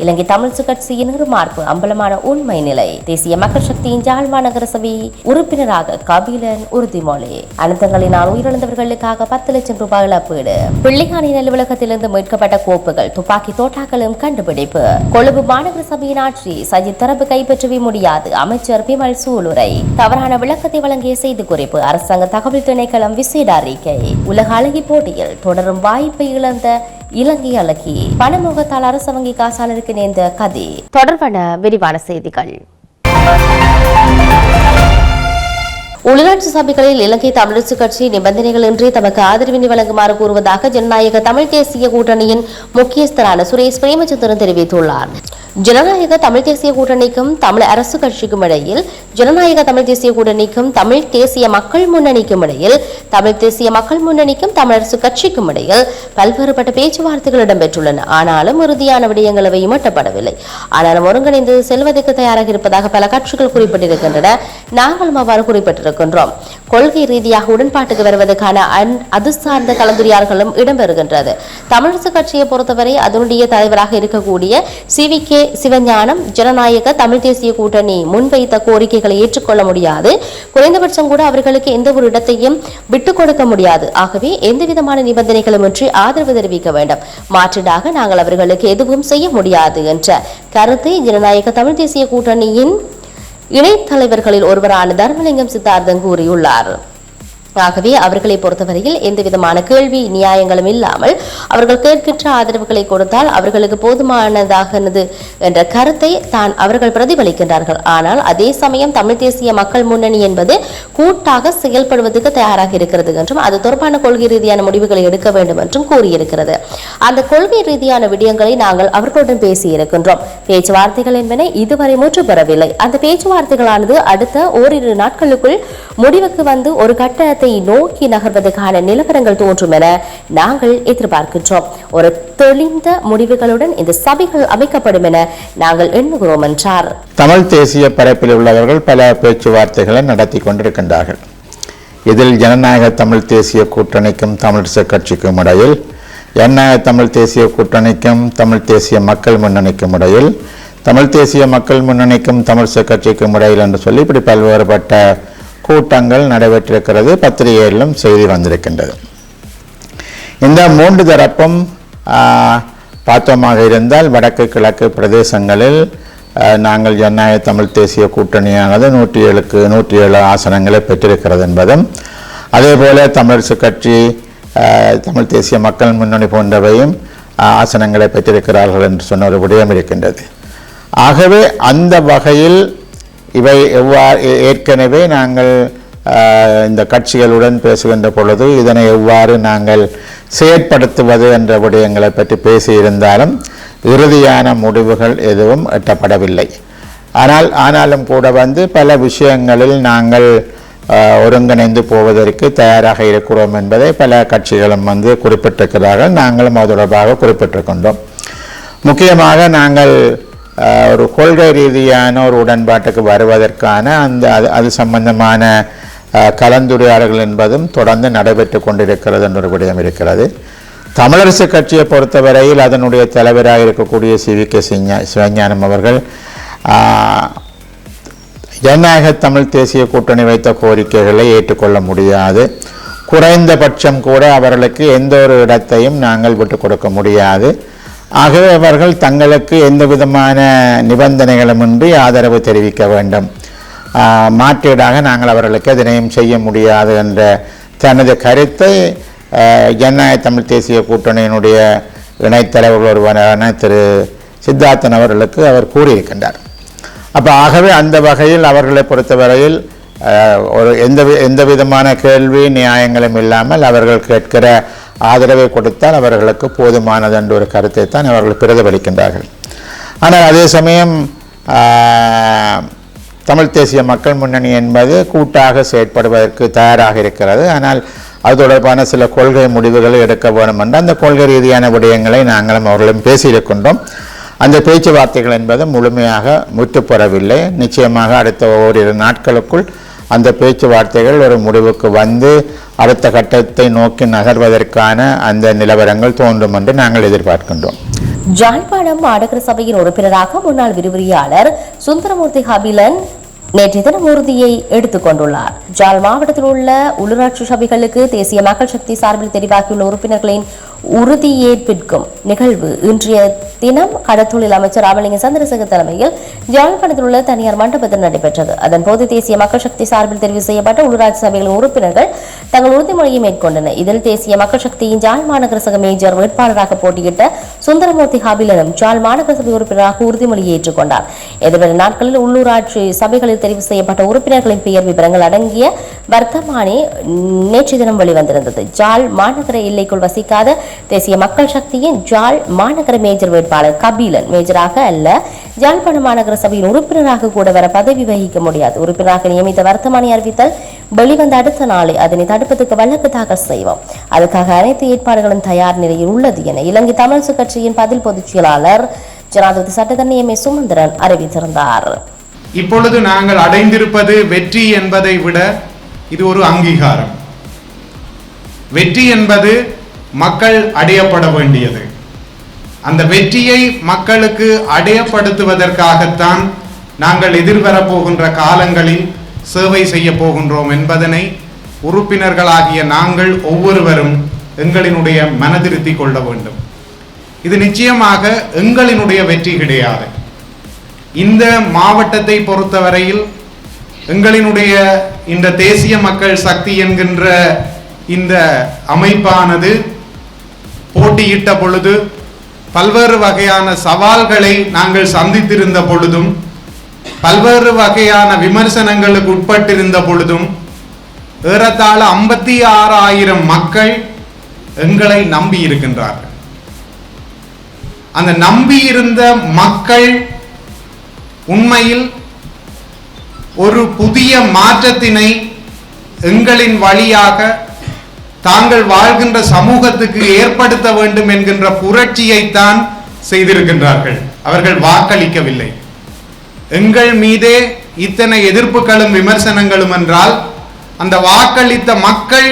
இலங்கை தமிழ் கட்சியின் மார்பு அம்பலமான உண்மை நிலை. தேசிய மக்கள் சக்தியின் ஜாழ் மாநகர சபை உறுப்பினராக கபிலன் உறுதிமொழி. அனந்தங்களினால் உயிரிழந்தவர்களுக்காக பத்து லட்சம் ரூபாய் இழப்பீடு. பிள்ளைகாணி அலுவலகத்திலிருந்து மீட்கப்பட்ட கோப்புகள் துப்பாக்கி தோட்டாக்களும் கண்டுபிடிப்பு. கொழும்பு மாநகர சபையின் ஆட்சி சஜித் தரப்பு கைப்பற்றவே முடியாது அமைச்சர் பிமல் சூளுரை. தவறான விளக்கத்தை வழங்கிய செய்தி குறிப்பு அரசாங்க தகவல் திணைக்களம் விசேட அறிக்கை. உலக அழகி போட்டியில் தொடரும் வாய்ப்பை இழந்த இலங்கை அழகி. பணமுகத்தால் அரசு வங்கி காசாளருக்கு நேர்ந்த கதி. தொடர்பான விரிவான செய்திகள். உள்ளாட்சி சபைகளில் இலங்கை தமிழரசு கட்சி நிபந்தனைகளின்றி தமக்கு ஆதரவினை வழங்குமாறு கூறுவதாக ஜனநாயக தமிழ் தேசிய கூட்டணியின் முக்கியஸ்தரான சுரேஷ் பிரேமச்சந்திரன் தெரிவித்துள்ளார். ஜனநாயக தமிழ் தேசிய கூட்டணிக்கும் தமிழ் அரசு கட்சிக்கும் இடையில் ஜனநாயக தமிழ் தேசிய கூட்டணிக்கும் தமிழ் தேசிய மக்கள் முன்னணிக்கும் இடையில் தமிழ் தேசிய மக்கள் முன்னணிக்கும் தமிழரசு கட்சிக்கும் இடையில் பல்வேறுபட்ட பேச்சுவார்த்தைகள் இடம்பெற்றுள்ளன. ஆனாலும் இறுதியான விடயங்கள் எவையும் எட்டப்படவில்லை ஆனாலும் ஒருங்கிணைந்து செல்வதற்கு தயாராக இருப்பதாக பல கட்சிகள் குறிப்பிட்டிருக்கின்றன. நாங்களும் அவ்வாறு குறிப்பிட்டிருக்கின்றோம். கொள்கை ரீதியாக உடன்பாட்டுக்கு வருவதற்கான அது சார்ந்த கலந்துரையாடல்களும் இடம்பெறுகின்றது. தமிழரசு கட்சியை பொறுத்தவரை அதனுடைய தலைவராக இருக்கக்கூடிய சி வி கே சிவஞானம் ஜனநாயக தமிழ் தேசிய கூட்டணி முன்வைத்த கோரிக்கைகளை ஏற்றுக்கொள்ள முடியாது. குறைந்தபட்சம் கூட அவர்களுக்கு எந்த ஒரு இடத்தையும் விட்டுக் கொடுக்க முடியாது. ஆகவே எந்த விதமான நிபந்தனைகளுமின்றி ஆதரவு தெரிவிக்க வேண்டும். மாற்றீடாக நாங்கள் அவர்களுக்கு எதுவும் செய்ய முடியாது என்ற கருத்தை ஜனநாயக தமிழ் தேசிய கூட்டணியின் இணைத்தலைவர்களில் ஒருவரான தர்மலிங்கம் சித்தார்த்தன் கூறியுள்ளார். ஆகவே அவர்களை பொறுத்தவரையில் எந்த விதமான கேள்வி நியாயங்களும் இல்லாமல் அவர்கள் கேட்கின்ற ஆதரவுகளை கொடுத்தால் அவர்களுக்கு போதுமானதாகனது என்ற கருத்தை தான் அவர்கள் பிரதிபலிக்கின்றார்கள். ஆனால் அதே சமயம் தமிழ் தேசிய மக்கள் முன்னணி என்பது கூட்டாக செயல்படுவதற்கு தயாராக இருக்கிறது என்றும் அது தொடர்பான கொள்கை ரீதியான முடிவுகளை எடுக்க வேண்டும் என்றும் கூறியிருக்கிறது. அந்த கொள்கை ரீதியான விடயங்களை நாங்கள் அவர்களுடன் பேசியிருக்கின்றோம். பேச்சுவார்த்தைகள் என்பன இதுவரை முற்று பெறவில்லை. அந்த பேச்சுவார்த்தைகளானது அடுத்த ஓரிரு நாட்களுக்குள் முடிவுக்கு வந்து ஒரு கட்ட கட்டத்தை நோக்கி நகர்வதற்கான நிலவரங்கள் தோன்றும் என நாங்கள் எதிர்பார்க்கின்றோம். ஒரு தெளிந்த முடிவுகளுடன் இந்த சபைகள் அமைக்கப்படும் என நாங்கள் எண்ணுகிறோம் என்றார். தமிழ் தேசிய பரப்பில் உள்ளவர்கள் பல பேச்சுவார்த்தைகளை நடத்தி கொண்டிருக்கின்றார்கள். இதில் ஜனநாயக தமிழ் தேசிய கூட்டணிக்கும் தமிழரசு கட்சிக்கும் இடையில் ஜனநாயக தமிழ் தேசிய கூட்டணிக்கும் தமிழ் தேசிய மக்கள் முன்னணிக்கும் இடையில் தமிழ் தேசிய மக்கள் முன்னணிக்கும் தமிழரசு கட்சிக்கும் இடையில் என்று சொல்லி இப்படி பல்வேறுபட்ட கூட்டங்கள் நடைபெற்றிருக்கிறது. பத்திரிகைகளிலும் செய்தி வந்திருக்கின்றது. இந்த மூன்று தரப்பும் ஆ, பார்த்தோமாக இருந்தால் வடக்கு கிழக்கு பிரதேசங்களில் நாங்கள் ஜனநாயக தமிழ் தேசிய கூட்டணியானது நூற்றி ஏழுக்கு நூற்றி ஏழு ஆசனங்களை பெற்றிருக்கிறது என்பதும் அதேபோல தமிழரசு கட்சி தமிழ் தேசிய மக்கள் முன்னணி போன்றவையும் ஆசனங்களை பெற்றிருக்கிறார்கள் என்று சொன்ன ஒரு விடயம் இருக்கின்றது. ஆகவே அந்த வகையில் இவை எவ்வாறு ஏ- ஏற்கனவே நாங்கள் இந்த கட்சிகளுடன் பேசுகின்ற பொழுது இதனை எவ்வாறு நாங்கள் செயற்படுத்துவது என்ற விடயங்களை பற்றி பேசியிருந்தாலும் இறுதியான முடிவுகள் எதுவும் எட்டப்படவில்லை. ஆனால் ஆனாலும் கூட வந்து பல விஷயங்களில் நாங்கள் ஒருங்கிணைந்து போவதற்கு தயாராக இருக்கிறோம் என்பதை பல கட்சிகளும் வந்து குறிப்பிட்டிருக்கிறார்கள் நாங்களும் அது தொடர்பாக குறிப்பிட்டிருக்கின்றோம். முக்கியமாக நாங்கள் ஒரு கொள்கை ரீதியான ஒரு உடன்பாட்டுக்கு வருவதற்கான அந்த அது அது சம்பந்தமான கலந்துரையாடல்கள் என்பதும் தொடர்ந்து நடைபெற்று கொண்டிருக்கிறது என்ற ஒரு விடயம் இருக்கிறது. தமிழரசு கட்சியை பொறுத்தவரையில் அதனுடைய தலைவராக இருக்கக்கூடிய சி. வி. கே. சிவஞானம் அவர்கள் ஜனநாயக தமிழ் தேசிய கூட்டணி வைத்த கோரிக்கைகளை ஏற்றுக்கொள்ள முடியாது. குறைந்தபட்சம் கூட அவர்களுக்கு எந்த ஒரு இடத்தையும் நாங்கள் விட்டு கொடுக்க முடியாது. ஆகவே அவர்கள் தங்களுக்கு எந்த விதமான நிபந்தனைகளுமின்றி ஆதரவு தெரிவிக்க வேண்டும். மாற்றீடாக நாங்கள் அவர்களுக்கு எதனையும் செய்ய முடியாது என்ற தனது கருத்தை ஜனநாயக தமிழ் தேசிய கூட்டணியினுடைய இணைத்தலைவர்கள் ஒருவரான திரு சித்தார்த்தன் அவர்களுக்கு அவர் கூறியிருக்கின்றார். அப்போ ஆகவே அந்த வகையில் அவர்களை பொறுத்தவரையில் ஒரு எந்த எந்த விதமான கேள்வி நியாயங்களும் இல்லாமல் அவர்கள் கேட்கிற ஆதரவை கொடுத்தால் அவர்களுக்கு போதுமானது என்ற ஒரு கருத்தை தான் அவர்கள் பிரதிபலிக்கின்றார்கள். ஆனால் அதே சமயம் தமிழ் தேசிய மக்கள் முன்னணி என்பது கூட்டாக செயற்படுவதற்கு தயாராக இருக்கிறது. ஆனால் அது தொடர்பான சில கொள்கை முடிவுகளை எடுக்க வேண்டும் என்று அந்த கொள்கை ரீதியான விடயங்களை நாங்களும் அவர்களும் பேசியிருக்கின்றோம். அந்த பேச்சுவார்த்தைகள் என்பது முழுமையாக முற்றுப்பெறவில்லை நிச்சயமாக அடுத்த ஓரிரு நாட்களுக்குள் அந்த பேச்சுவார்த்தைகள் ஒரு முடிவுக்கு வந்து அடுத்த கட்டத்தை நோக்கி நகர்வதற்கான அந்த நிலவரங்கள் தோன்றும் என்று நாங்கள் எதிர்பார்க்கின்றோம். ஜாழ்ப்பாணம் மாநகர சபையின் உறுப்பினராக முன்னாள் விரிவுரையாளர் சுந்தரமூர்த்தி ஹபிலன் நேற்றைய தினம் உறுதியை எடுத்துக் கொண்டுள்ளார். ஜாழ் மாவட்டத்தில் உள்ள உள்ளூராட்சி சபைகளுக்கு தேசிய மக்கள் சக்தி சார்பில் தெரிவாகியுள்ள உறுப்பினர்களின் உறுதியேற்பிற்கும் நிகழ்வு. இன்றைய தினம் கடத்தொழில் அமைச்சர் ராமலிங்க சந்திரசேகர் தலைமையில் ஜாழ்ப்பாணத்தில் உள்ள தனியார் மண்டபத்தில் நடைபெற்றது. அதன்போது தேசிய மக்கள் சக்தி சார்பில் தெரிவு செய்யப்பட்ட உள்ளூராட்சி சபைகளின் உறுப்பினர்கள் தங்கள் உறுதிமொழியை மேற்கொண்டனர். இதில் தேசிய மக்கள் சக்தியின் ஜாழ் மாநகர சக மேஜர் வேட்பாளராக போட்டியிட்ட சுந்தரமூர்த்தி ஹாபிலனும் ஜாழ் மாநகர சபை உறுப்பினராக உறுதிமொழியை ஏற்றுக்கொண்டார். எதிர்வரும் நாட்களில் உள்ளூராட்சி சபைகளில் தெரிவு செய்யப்பட்ட உறுப்பினர்களின் பெயர் விவரங்கள் அடங்கிய வர்த்தமானி நேற்று தினம் வெளிவந்திருந்தது. ஜாழ் மாநகர எல்லைக்குள் வசிக்காத தேசிய மக்கள் சக்தியின் ஜாழ் மாநகர மேஜர் வேட்பாளர் கபிலன் மேஜராக அல்ல ஜாழ்ப்பாணம் மாநகர சபையின் உறுப்பினராக கூட வர பதவி வகிக்க முடியாது. உறுப்பினராக நியமித்த வர்த்தமானி அறிவித்தல் வெளிவந்த அடுத்த நாளை அதனை தடுப்பதற்கு வழக்கு தாக்கல் செய்வோம். அதுக்காக அனைத்து ஏற்பாடுகளும் தயார் நிலையில் உள்ளது என இலங்கை தமிழ்சு கட்சியின் பதில் பொதுச் செயலாளர் ஜனாதிபதி சட்டத்தரணி எம் ஏ சுமந்திரன் அறிவித்திருந்தார். இப்பொழுது நாங்கள் அடைந்திருப்பது வெற்றி என்பதை விட இது ஒரு அங்கீகாரம். வெற்றி என்பது மக்கள் அடையப்பட வேண்டியது. அந்த வெற்றியை மக்களுக்கு அடையப்படுத்துவதற்காகத்தான் நாங்கள் எதிர்வரப்போகின்ற காலங்களில் சேவை செய்ய போகின்றோம் என்பதனை உறுப்பினர்களாகிய நாங்கள் ஒவ்வொருவரும் எங்களினுடைய மனதிருத்தி கொள்ள வேண்டும். இது நிச்சயமாக எங்களினுடைய வெற்றி கிடையாது. இந்த மாவட்டத்தை பொறுத்தவரையில் எங்களினுடைய இந்த தேசிய மக்கள் சக்தி என்கின்ற இந்த அமைப்பானது போட்டியிட்ட பொழுது பல்வேறு வகையான சவால்களை நாங்கள் சந்தித்திருந்த பொழுதும் பல்வேறு வகையான விமர்சனங்களுக்கு உட்பட்டிருந்த பொழுதும் ஏறத்தாழ ஐம்பத்தி ஆறாயிரம் மக்கள் எங்களை நம்பி இருக்கின்றார்கள். அந்த நம்பியிருந்த மக்கள் உண்மையில் ஒரு புதிய மாற்றத்தினை எங்களின் வழியாக தாங்கள் வாழ்கின்ற சமூகத்துக்கு ஏற்படுத்த வேண்டும் என்கின்ற புரட்சியைத்தான் செய்திருக்கின்றார்கள். அவர்கள் வாக்களிக்கவில்லை. எங்கள் மீதே இத்தனை எதிர்ப்புகளும் விமர்சனங்களும் என்றால் அந்த வாக்களித்த மக்கள்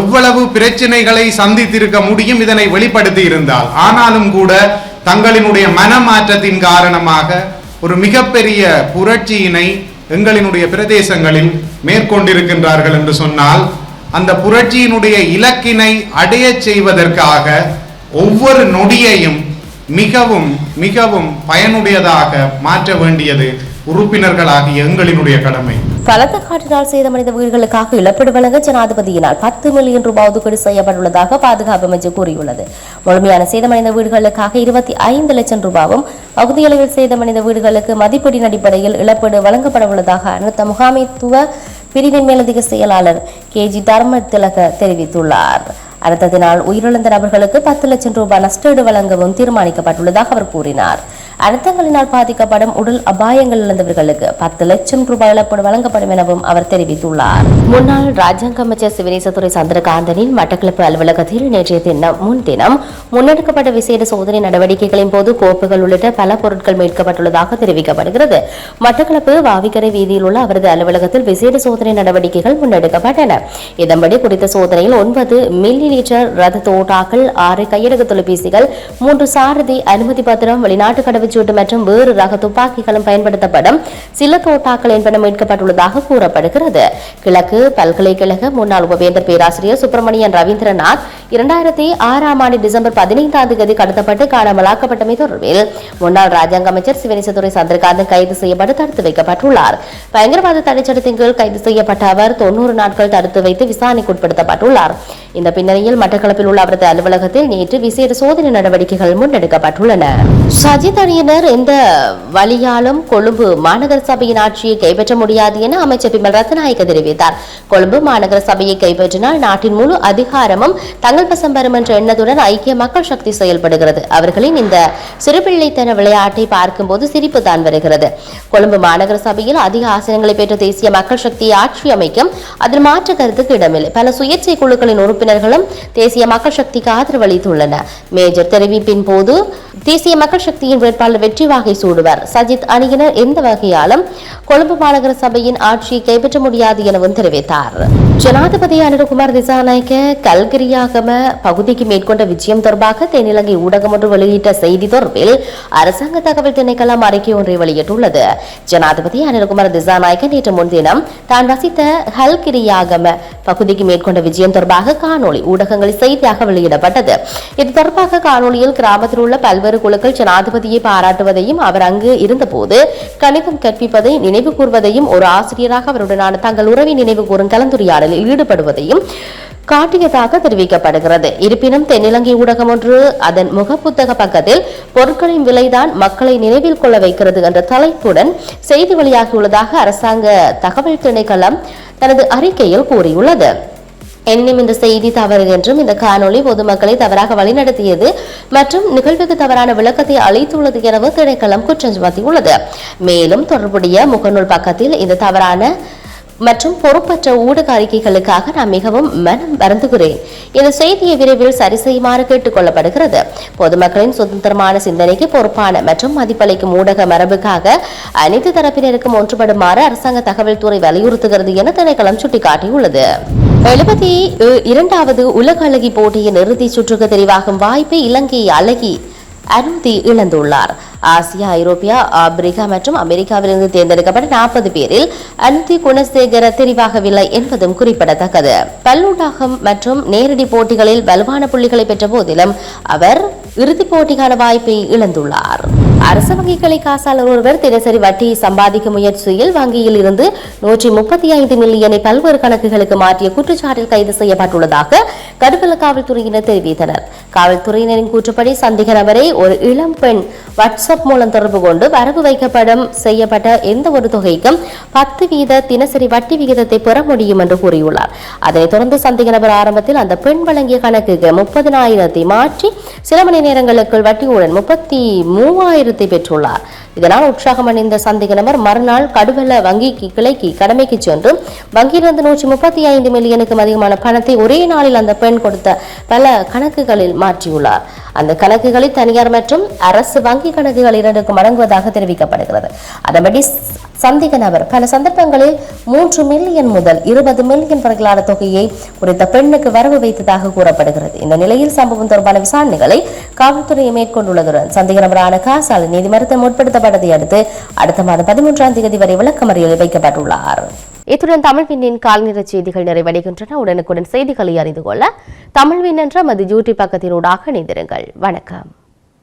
எவ்வளவு பிரச்சனைகளை சந்தித்திருக்க முடியும் இதனை வெளிப்படுத்தி இருந்தால். ஆனாலும் கூட தங்களினுடைய மனமாற்றத்தின் காரணமாக ஒரு மிகப்பெரிய புரட்சியினை எங்களினுடைய பிரதேசங்களில் மேற்கொண்டிருக்கின்றார்கள் என்று சொன்னால் அந்த புரட்சியினுடைய இலக்கினை அடையச் செய்வதற்காக ஒவ்வொரு நொடியையும் மிகவும் மிகவும் பயனுடையதாக மாற்ற வேண்டியது உறுப்பினர்களாகிய எங்களினுடைய கடமை. பலத்த காற்றினால் சேதமடைந்த வீடுகளுக்காக இழப்பீடு வழங்க ஜனாதிபதியினால் பத்து மில்லியன் ரூபாய் ஒதுக்கீடு செய்யப்பட்டுள்ளதாக பாதுகாப்பு அமைச்சர் கூறியுள்ளது. முழுமையான சேதமடைந்த வீடுகளுக்காக இருபத்தி ஐந்து லட்சம் ரூபாவும் பகுதியளவில் சேதமடைந்த வீடுகளுக்கு மதிப்பீட்டின் அடிப்படையில் இழப்பீடு வழங்கப்பட உள்ளதாக அனைத்து முகாமைத்துவ பிரிவின் மேலதிக செயலாளர் கே ஜி தர்ம திலக தெரிவித்துள்ளார் அனர்த்தத்தினால் உயிரிழந்த நபர்களுக்கு பத்து லட்சம் ரூபாய் நஷ்டீடு வழங்கவும் தீர்மானிக்கப்பட்டுள்ளதாக அவர் கூறினார். அனர்த்தங்களினால் பாதிக்கப்படும் உடல் அபாயங்கள் இழந்தவர்களுக்கு பத்து லட்சம் ரூபாய் இழப்பீடு வழங்கப்படும் எனவும் அவர் தெரிவித்துள்ளார். முன்னாள் ராஜாங்க அமைச்சர் சிவனேசத்துறை சந்திரகாந்தனின் மட்டக்களப்பு அலுவலகத்தில் நேற்றைய தினம் முன்தினம் முன்னெடுக்கப்பட்ட விசேட சோதனை நடவடிக்கைகளின் போது கோப்புகள் உள்ளிட்ட பல பொருட்கள் மீட்கப்பட்டுள்ளதாக தெரிவிக்கப்படுகிறது. மட்டக்களப்பு வாவிக்கரை வீதியில் உள்ள அவரது அலுவலகத்தில் விசேட சோதனை நடவடிக்கைகள் முன்னெடுக்கப்பட்டன. இதன்படி குறித்த சோதனையில் ஒன்பது மில்லி லிட்டர் ரத தோட்டாக்கள் ஆறு கையடக தொலைபேசிகள் மூன்று சாரதி அனுமதி பத்திரம் வெளிநாட்டு கடவு கடவுச்சீட்டு மற்றும் வேறு ரக துப்பாக்கிகளும் பயன்படுத்தப்படும் சில தோட்டாக்கள் என்பன மீட்கப்பட்டுள்ளதாக கூறப்படுகிறது. கிழக்கு பல்கலைக்கழக முன்னாள் உபவேந்தர் பேராசிரியர் சுப்பிரமணியன் ரவீந்திரநாத் இரண்டாயிரத்தி ஆறாம் ஆண்டு டிசம்பர் பதினைந்தாம் தேதி கடத்தப்பட்டு காணாமலாக்கப்பட்டமை தொடர்பில் முன்னாள் ராஜாங்க அமைச்சர் சிவனேசதுரை சந்திரகாந்தன் கைது செய்யப்பட்டு தடுத்து வைக்கப்பட்டுள்ளார். பயங்கரவாத தடைச்சட்டத்தின் கீழ் கைது செய்யப்பட்ட அவர் தொன்னூறு நாட்கள் தடுத்து வைத்து விசாரணைக்கு உட்படுத்தப்பட்டுள்ளார். இந்த பின்னணியில் மட்டக்களப்பில் உள்ள அவரது அலுவலகத்தில் நேற்று விசேட சோதனை நடவடிக்கைகள் முன்னெடுக்கப்பட்டுள்ளன. சஜித் எந்த வழியாலும் கொழும்பு மாநகர சபையின் ஆட்சியை கைப்பற்ற முடியாது என அமைச்சர் பிமல் ரத்நாயக்க தெரிவித்தார். கொழும்பு மாநகர சபையை கைப்பற்றினால் நாட்டின் முழு அதிகாரமும் தங்கள் வசம் வரும் என்ற எண்ணத்துடன் ஐக்கிய மக்கள் சக்தி செயல்படுகிறது. அவர்களின் இந்த சிறுபிள்ளைத்தன விளையாட்டை பார்க்கும்போது சிரிப்பு தான் வருகிறது. கொழும்பு மாநகர சபையில் அதிக ஆசனங்களை பெற்ற தேசிய மக்கள் சக்தியை ஆட்சி அமைக்கும் அதில் மாற்று கருத்துக்கு இடமில்லை. பல சுயேட்சை குழுக்களின் உறுப்பினர்களும் தேசிய மக்கள் சக்திக்கு ஆதரவு அளித்துள்ளனர். மேஜர் தெரிவிப்பின் போது தேசிய மக்கள் சக்தியின் வேட்பாளர் வெற்றி வாகை சூடுவர். சஜித் அணியினர் எந்த வகையாலும் கொழும்பு மாநகர சபையின் ஆட்சியை கைப்பற்ற முடியாது எனவும் தெரிவித்தார். ஜனாதிபதி அனுரகுமார் திசாநாயக்க கல்கிரியாகம பகுதிக்கு மேற்கொண்ட விஜயம் தொடர்பாக தென்னிலங்கை ஊடகம் ஒன்று வெளியிட்ட செய்தி தொடர்பில் அரசாங்க தகவல் திணைக்களம் அறிக்கை ஒன்றை வெளியிட்டுள்ளது. ஜனாதிபதி அனுரகுமார் திசாநாயக்க நேற்று முன்தினம் தான் வசித்த ஹல்கிரியாகம பகுதிக்கு மேற்கொண்ட விஜயம் தொடர்பாக காணொலி ஊடகங்களில் செய்தியாக வெளியிடப்பட்டது. இது தொடர்பாக காணொலியில் கிராமத்தில் உள்ள பல்வேறு குழுக்கள் ஜனாதிபதியை பாராட்டுவதையும் அவர் அங்கு இருந்தபோது கணிதம் கற்பிப்பதை நினைவு கூர்வதையும் ஒரு ஆசிரியராக அவருடனான தங்கள் உறவை நினைவு கூறும் கலந்துரையாடலில் ஈடுபடுவதையும் காட்டியதாக தெரிவிக்கப்படுகிறது. இருப்பினும் தென்னிலங்கை ஊடகம் ஒன்று அதன் முகப்புத்தக பக்கத்தில் பொருட்களின் விலைதான் மக்களை நினைவில் கொள்ள வைக்கிறது என்ற தலைப்புடன் செய்தி வெளியாகியுள்ளதாக அரசாங்க தகவல் திணைக்களம் தனது அறிக்கையில் கூறியுள்ளது. என்னும் இந்த செய்தி தவறு என்றும் இந்த காணொளி பொதுமக்களை தவறாக வழிநடத்தியது மற்றும் நிகழ்வுக்கு தவறான விளக்கத்தை அளித்துள்ளது எனவும் திணைக்களம் குற்றம் சுமத்தியுள்ளது மேலும் தொடர்புடைய முகநூல் பக்கத்தில் இந்த தவறான மற்றும் பொறுப்பற்ற ஊடக அறிக்கைகளுக்காக நான் மிகவும் மனம் வருந்துகிறேன். இந்த செய்தியை விரைவில் சரி செய்யுமாறு கேட்டுக் கொள்ளப்படுகிறது பொதுமக்களின் சுதந்திரமான சிந்தனைக்கு பொறுப்பான மற்றும் மதிப்பளிக்கும் ஊடக மரபுக்காக அனைத்து தரப்பினருக்கும் ஒன்றுபடுமாறு அரசாங்க தகவல் துறை வலியுறுத்துகிறது என திணைக்களம் சுட்டிக்காட்டியுள்ளது. எழுபத்தி இரண்டாவது உலக அழகி போட்டியின் இறுதிச் சுற்றுக்கு தெரிவாகும் வாய்ப்பை இலங்கை அழகி அனுமதி இழந்துள்ளார். ஆசியா ஐரோப்பியா ஆப்பிரிக்கா மற்றும் அமெரிக்காவிலிருந்து தேர்ந்தெடுக்கப்பட்ட நாற்பது பேரில் அனுதி குணசேகர தெரிவாகவில்லை என்பதும் குறிப்பிடத்தக்கது. பல்லூடாகம் மற்றும் நேரடி போட்டிகளில் வலுவான புள்ளிகளை பெற்ற போதிலும் அவர் இறுதிப் போட்டிக்கான வாய்ப்பை இழந்துள்ளார். அரசு வங்கிகளை காசாளர் ஒருவர் தினசரி வட்டியை சம்பாதிக்கும் முயற்சியில் வங்கியில் இருந்து நூற்றி முப்பத்தி ஐந்து மில்லியனை பல்வேறு கணக்குகளுக்கு மாற்றிய குற்றச்சாட்டில் கைது செய்யப்பட்டுள்ளதாக கடுவல காவல்துறையினர் தெரிவித்தனர். காவல்துறையினரின் கூற்றுப்படி சந்தேக நபரை ஒரு இளம் பெண் வாட்ஸ்அப் மூலம் தொடர்பு கொண்டு வரவு வைக்கப்படும் செய்யப்பட்ட எந்த ஒரு தொகைக்கும் பத்து வீத தினசரி வட்டி விகிதத்தை பெற முடியும் என்று கூறியுள்ளார். அதனைத் தொடர்ந்து சந்தேக நபர் ஆரம்பத்தில் அந்த பெண் வழங்கிய கணக்குக்கு முப்பதினாயிரத்தை மாற்றி சில மணி நேரங்களுக்குள் வட்டியுடன் முப்பத்தி மூவாயிரத்தை பெற்றுள்ளார். இதனால் உற்சாகம் அடைந்த சந்தேக நபர் மறுநாள் கடுவல வங்கிக்கு கிளைக்கு கடமைக்கு சென்று வங்கியிலிருந்து நூற்றி முப்பத்தி ஐந்து மில்லியனுக்கும் அதிகமான பணத்தை ஒரே நாளில் அந்த பெண் பெண் கொடுத்த பல கணக்குகளில் மாற்றியுள்ளார். அந்த கணக்குகளில் தனியார் மற்றும் அரசு வங்கி கணக்குகள் இரண்டுக்கும் அடங்குவதாக தெரிவிக்கப்படுகிறது. அதன்படி சந்தேக நபர் பல சந்தர்ப்பங்களில் மூன்று மில்லியன் முதல் இருபது மில்லியன் வரையிலான தொகையை குறித்த பெண்ணுக்கு வரவு வைத்ததாக கூறப்படுகிறது. இந்த நிலையில் சம்பவம் தொடர்பான விசாரணைகளை காவல்துறையை மேற்கொண்டுள்ளதுடன் சந்தேக நபரான காசாலை நீதிமன்றத்தை முற்படுத்தப்பட்டதை அடுத்து அடுத்த மாதம் பதிமூன்றாம் தேதி வரை விளக்கமறியலில் வைக்கப்பட்டுள்ளார். இத்துடன் தமிழ் விண்ணின் கால்நிற செய்திகள் நிறைவடைகின்றன. உடனுக்குடன் செய்திகளை அறிந்து கொள்ள தமிழ் விண் என்ற மது யூடியூப் பக்கத்தினூடாக இணைந்திருங்கள். வணக்கம்.